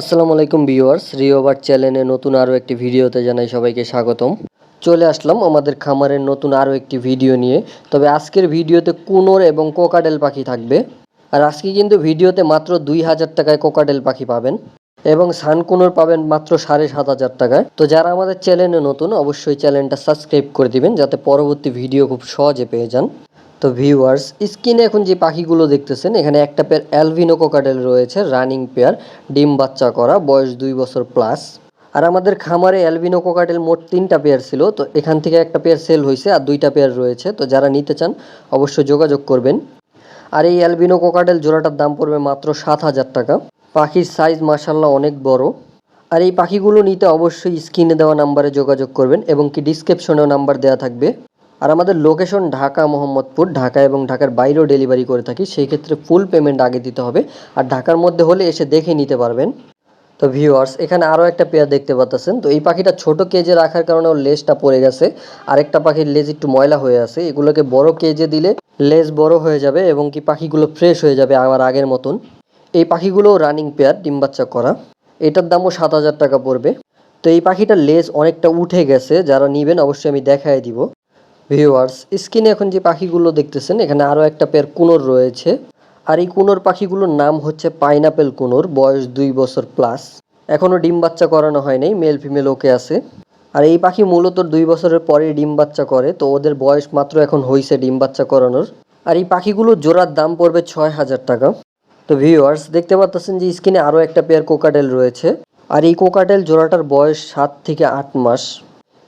আসসালামু আলাইকুম ভিউয়ার্স, রিওভার চ্যানেলে নতুন আরও একটি ভিডিওতে জানাই সবাইকে স্বাগতম। চলে আসলাম আমাদের খামারের নতুন আরও একটি ভিডিও নিয়ে। তবে আজকের ভিডিওতে কুনোর এবং কোকাডেল পাখি থাকবে। আর আজকে কিন্তু ভিডিওতে মাত্র দুই হাজার টাকায় কোকাডেল পাখি পাবেন এবং সানকুনোর পাবেন মাত্র সাড়ে সাত হাজার টাকায়। তো যারা আমাদের চ্যানেলে নতুন, অবশ্যই চ্যানেলটা সাবস্ক্রাইব করে দিবেন, যাতে পরবর্তী ভিডিও খুব সহজে পেয়ে যান। তো ভিউয়ার্স স্ক্রিনে এখন যে পাখিগুলো দেখতেছেন, এখানে একটা পেয়ার অ্যালভিনো কোকাডেল রয়েছে রানিং পেয়ার ডিম বাচ্চা করা, বয়স দুই বছর প্লাস আর আমাদের খামারে অ্যালভিনো কোকাডেল মোট তিনটা পেয়ার ছিল, তো এখান থেকে একটা পেয়ার সেল হয়েছে আর দুইটা পেয়ার রয়েছে, তো যারা নিতে চান, অবশ্যই যোগাযোগ করবেন। আর এই অ্যালবিনো কোকাডেল জোড়াটার দাম পড়বে মাত্র সাত হাজার টাকা। পাখির সাইজ মাসাল্লাহ অনেক বড়। আর এই পাখিগুলো নিতে অবশ্যই স্ক্রিনে দেওয়া নাম্বারে যোগাযোগ করবেন এবং কি ডিসক্রিপশনেও নাম্বার দেওয়া থাকবে। আর আমাদের লোকেশন ঢাকা, মোহাম্মদপুর, ঢাকা এবং ঢাকার বাইরেও ডেলিভারি করে থাকি, সেই ক্ষেত্রে ফুল পেমেন্ট আগে দিতে হবে। আর ঢাকার মধ্যে হলে এসে দেখে নিতে পারবেন। তো ভিউয়ার্স এখানে আরও একটা পেয়ার দেখতে পাচ্ছেন তো এই পাখিটা ছোট কেজে রাখার কারণে ওর লেজটা পড়ে গেছে। আরেকটা পাখির লেজ একটু ময়লা হয়ে আছে। এগুলোকে বড় কেজে দিলে লেজ বড় হয়ে যাবে এবং কি পাখিগুলো ফ্রেশ হয়ে যাবে আবার আগের মতন। এই পাখিগুলো রানিং পেয়ার ডিম বাচ্চা করা। এটার দামও সাত হাজার টাকা পড়বে। তো এই পাখিটার লেজ অনেকটা উঠে গেছে। যারা নিবেন, অবশ্যই আমি দেখায় দিব। ভিউয়ার্স স্ক্রিনে এখন যে পাখিগুলো দেখতেছেন, এখানে আরও একটা পেয়ার কুনোর রয়েছে। আর এই কুনোর পাখিগুলোর নাম হচ্ছে পাইনাপেল কুনোর, বয়স দুই বছর প্লাস এখনও ডিম বাচ্চা করানো হয় নাই মেল ফিমেল ওকে আছে। আর এই পাখি মূলত দুই বছরের পরে ডিম বাচ্চা করে, তো ওদের বয়স মাত্র এখন হয়েছে ডিম বাচ্চা করানোর। আর এই পাখিগুলোর জোড়ার দাম পড়বে ছয় হাজার টাকা। তো ভিউয়ার্স দেখতে পাচ্ছেন যে স্ক্রিনে আরও একটা পেয়ার কোকাটেল রয়েছে। আর এই কোকাটেল জোড়াটার বয়স সাত থেকে আট মাস।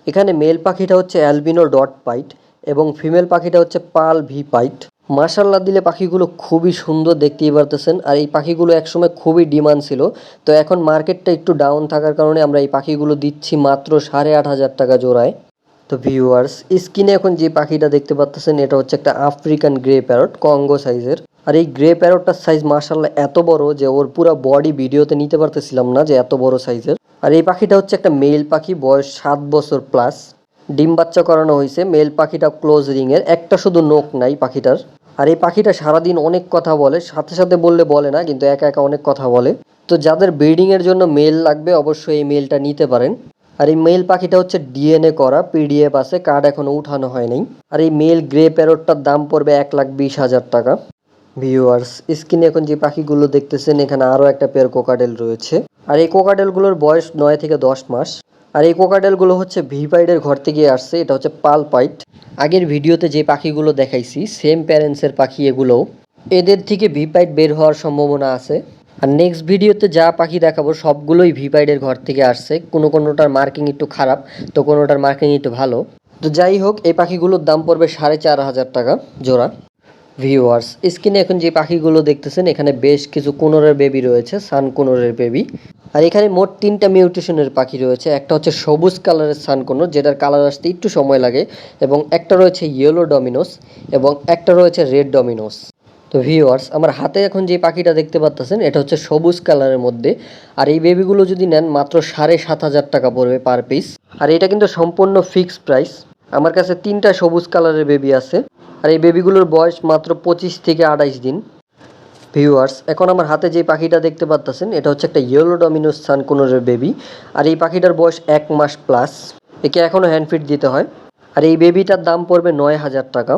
এখানে মেল পাখিটা হচ্ছে অ্যালবিনো ডট পাইট এবং ফিমেল পাখিটা হচ্ছে পাল ভি পাইট মার্শাল্লা দিলে পাখিগুলো খুবই সুন্দর দেখতেই পারতেছেন। আর এই পাখিগুলো একসময় খুবই ডিমান্ড ছিল। তো এখন মার্কেটটা একটু ডাউন থাকার কারণে আমরা এই পাখিগুলো দিচ্ছি মাত্র সাড়ে আট হাজার টাকা জোড়ায়। তো ভিউয়ার্স স্ক্রিনে এখন যে পাখিটা দেখতে পাচ্ছেন এটা হচ্ছে একটা আফ্রিকান গ্রে প্যারট কঙ্গো সাইজের আর এই গ্রে প্যারটটার সাইজ মার্শাল্লাহ এত বড় যে ওর পুরো বডি ভিডিওতে নিতে পারতেছিলাম না যে এত বড় সাইজের আর এই পাখিটা হচ্ছে একটা মেল পাখি, বয়স সাত বছর প্লাস ডিম বাচ্চা করানো হয়েছে মেল পাখিটা ক্লোজ রিংয়ের একটা শুধু নোক নাই পাখিটার। আর এই পাখিটা সারাদিন অনেক কথা বলে, সাথে সাথে বললে বলে না, কিন্তু একা একা অনেক কথা বলে। তো যাদের ব্রিডিংয়ের জন্য মেল লাগবে, অবশ্যই এই মেলটা নিতে পারেন। আর এই মেল পাখিটা হচ্ছে ডিএনএ করা পিডিএফ আছে কার্ড এখনও উঠানো হয়নি। আর এই মেল গ্রে প্যারটটার দাম পড়বে এক লাখ বিশ হাজার টাকা। ভিউয়ার্স স্ক্রিনে এখন যে পাখিগুলো দেখতেছেন, এখানে আরও একটা পেয়ার কোকাডেল রয়েছে। আর এই কোকাডেলগুলোর বয়স নয় থেকে দশ মাস। আর এই কোকাডেলগুলো হচ্ছে ভিপাইডের ঘর থেকে আসছে, এটা হচ্ছে পাল পাইট। আগের ভিডিওতে যে পাখিগুলো দেখাইছি সেম প্যারেন্টসের পাখি এগুলোও। এদের থেকে ভিপাইট বের হওয়ার সম্ভাবনা আছে। আর নেক্সট ভিডিওতে যা পাখি দেখাবো, সবগুলোই ভিপাইডের ঘর থেকে আসছে। কোনো কোনোটার মার্কিং একটু খারাপ, তো কোনোটার মার্কিং একটু ভালো। তো যাই হোক, এই পাখিগুলোর দাম পড়বে সাড়ে চার হাজার টাকা জোড়া। ভিউয়ার্স স্ক্রিনে এখন যে পাখিগুলো দেখতেছেন, এখানে বেশ কিছু কোনোরের বেবি রয়েছে সান কোনোরের বেবি আর এখানে মোট তিনটা মিউটেশনের পাখি রয়েছে, একটা হচ্ছে সবুজ কালারের সান কোনোর, যেটার কালার আসতে একটু সময় লাগে, এবং একটা রয়েছে ইয়েলো ডমিনোস এবং একটা রয়েছে রেড ডমিনোস তো ভিউয়ার্স আমার হাতে এখন যে পাখিটা দেখতে পাচ্ছেন এটা হচ্ছে সবুজ কালারের মধ্যে। আর এই বেবিগুলো যদি নেন, মাত্র সাড়ে সাত হাজার টাকা পড়বে পার পিস আর এটা কিন্তু সম্পূর্ণ ফিক্সড প্রাইস আমার কাছে তিনটা সবুজ কালারের বেবি আছে। আর এই বেবিগুলোর বয়স মাত্র পঁচিশ থেকে আঠাইশ দিন। ভিউয়ার্স এখন আমার হাতে যে পাখিটা দেখতে পাচ্ছেন এটা হচ্ছে একটা ইয়েলো ডমিনোস সানকুনোরের বেবি আর এই পাখিটার বয়স এক মাস প্লাস একে এখনও হ্যান্ডফিট দিতে হয়। আর এই বেবিটার দাম পড়বে নয় হাজার টাকা।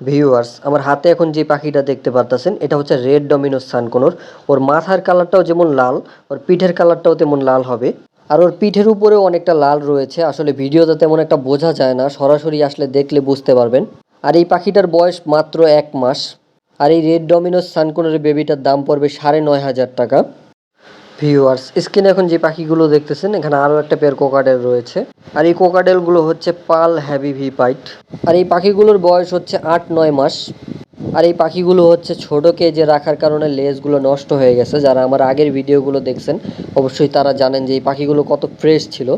ভিউয়ার্স আমার হাতে এখন যে পাখিটা দেখতে পারতেছেন, এটা হচ্ছে রেড ডমিনোস সানকোনোর। ওর মাথার কালারটাও যেমন লাল, ওর পিঠের কালারটাও তেমন লাল হবে। আর ওর পিঠের উপরেও অনেকটা লাল রয়েছে। আসলে ভিডিওতে তেমন একটা বোঝা যায় না, সরাসরি আসলে দেখলে বুঝতে পারবেন। আর এই পাখিটার বয়স মাত্র এক মাস। আর এই রেড ডমিনোস সানকোনের বেবিটার দাম পড়বে সাড়ে নয় হাজার টাকা। ভিউয়ার্স স্ক্রিনে এখন যে পাখিগুলো দেখতেছেন, এখানে আরও একটা পেয়ার কোকাডেল রয়েছে। আর এই কোকাডেলগুলো হচ্ছে পাল হ্যাভি ভি পাইট আর এই পাখিগুলোর বয়স হচ্ছে আট নয় মাস। আর এই পাখিগুলো হচ্ছে ছোটো কেজে রাখার কারণে লেজগুলো নষ্ট হয়ে গেছে। যারা আমার আগের ভিডিওগুলো দেখছেন, অবশ্যই তারা জানেন যে এই পাখিগুলো কত ফ্রেশ ছিল।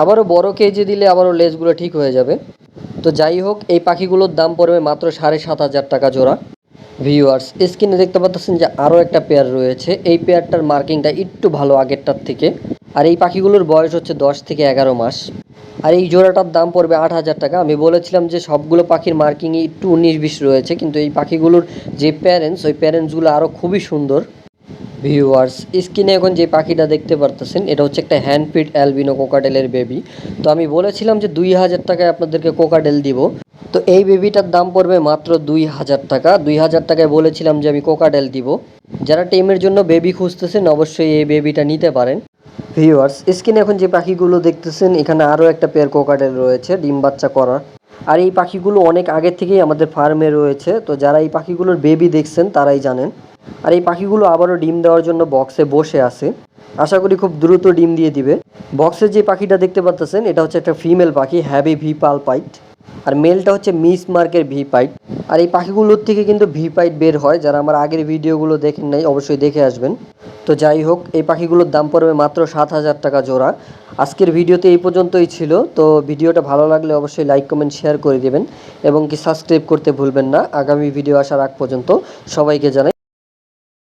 আবারও বড় কেজে দিলে আবারও লেজগুলো ঠিক হয়ে যাবে। তো যাই হোক, এই পাখিগুলোর দাম পড়বে মাত্র সাড়ে সাত হাজার টাকা জোড়া। ভিউয়ার্স স্ক্রিনে দেখতে পাচ্ছেন যে আরও একটা পেয়ার রয়েছে। এই পেয়ারটার মার্কিংটা একটু ভালো আগেরটার থেকে। আর এই পাখিগুলোর বয়স হচ্ছে দশ থেকে এগারো মাস। আর এই জোড়াটার দাম পড়বে আট হাজার টাকা। আমি বলেছিলাম যে সবগুলো পাখির মার্কিংয়ে একটু উনিশ বিশ রয়েছে, কিন্তু এই পাখিগুলোর যে প্যারেন্টস ওই প্যারেন্টসগুলো আরও খুবই সুন্দর। ভিউয়ার্স স্ক্রিনে এখন যে পাখিটা দেখতে পারতেছেন, এটা হচ্ছে একটা হ্যান্ডপিড অ্যালবিনো কোকাডেলের বেবি তো আমি বলেছিলাম যে দুই হাজার টাকায় আপনাদেরকে কোকাডেল দিব। তো এই বেবিটার দাম পড়বে মাত্র দুই হাজার টাকা। দুই হাজার টাকায় বলেছিলাম যে আমি কোকাডেল দিব। যারা টেমের জন্য বেবি খুঁজতেছেন, অবশ্যই এই বেবিটা নিতে পারেন। ভিউয়ার্স স্ক্রিনে এখন যে পাখিগুলো দেখতেছেন, এখানে আরও একটা পেয়ার কোকাডেল রয়েছে, ডিম বাচ্চা করার আর এই পাখিগুলো অনেক আগে থেকেই আমাদের ফার্মে রয়েছে। তো যারা এই পাখিগুলোর বেবি দেখছেন, তারাই জানেন। আর এই পাখিগুলো আবারও ডিম দেওয়ার জন্য বক্সে বসে আছে। আশা করি খুব দ্রুত ডিম দিয়ে দিবে। বক্সে যে পাখিটা দেখতে পাচ্ছেন এটা হচ্ছে একটা ফিমেল পাখি হ্যাভি ভি পালপাইট আর মেলটা হচ্ছে মিস মার্কের ভি পাইট আর এই পাখিগুলোর থেকে কিন্তু ভি পাইট বের হয়। যারা আমার আগের ভিডিওগুলো দেখেন নাই, অবশ্যই দেখে আসবেন। তো যাই হোক, এই পাখিগুলোর দাম পড়বে মাত্র সাত হাজার টাকা জোড়া। আজকের ভিডিওতে এই পর্যন্তই ছিল। তো ভিডিওটা ভালো লাগলে অবশ্যই লাইক কমেন্ট শেয়ার করে দেবেন। এবং কি সাবস্ক্রাইব করতে ভুলবেন না। আগামী ভিডিও আসার আগ পর্যন্ত সবাইকে জানাই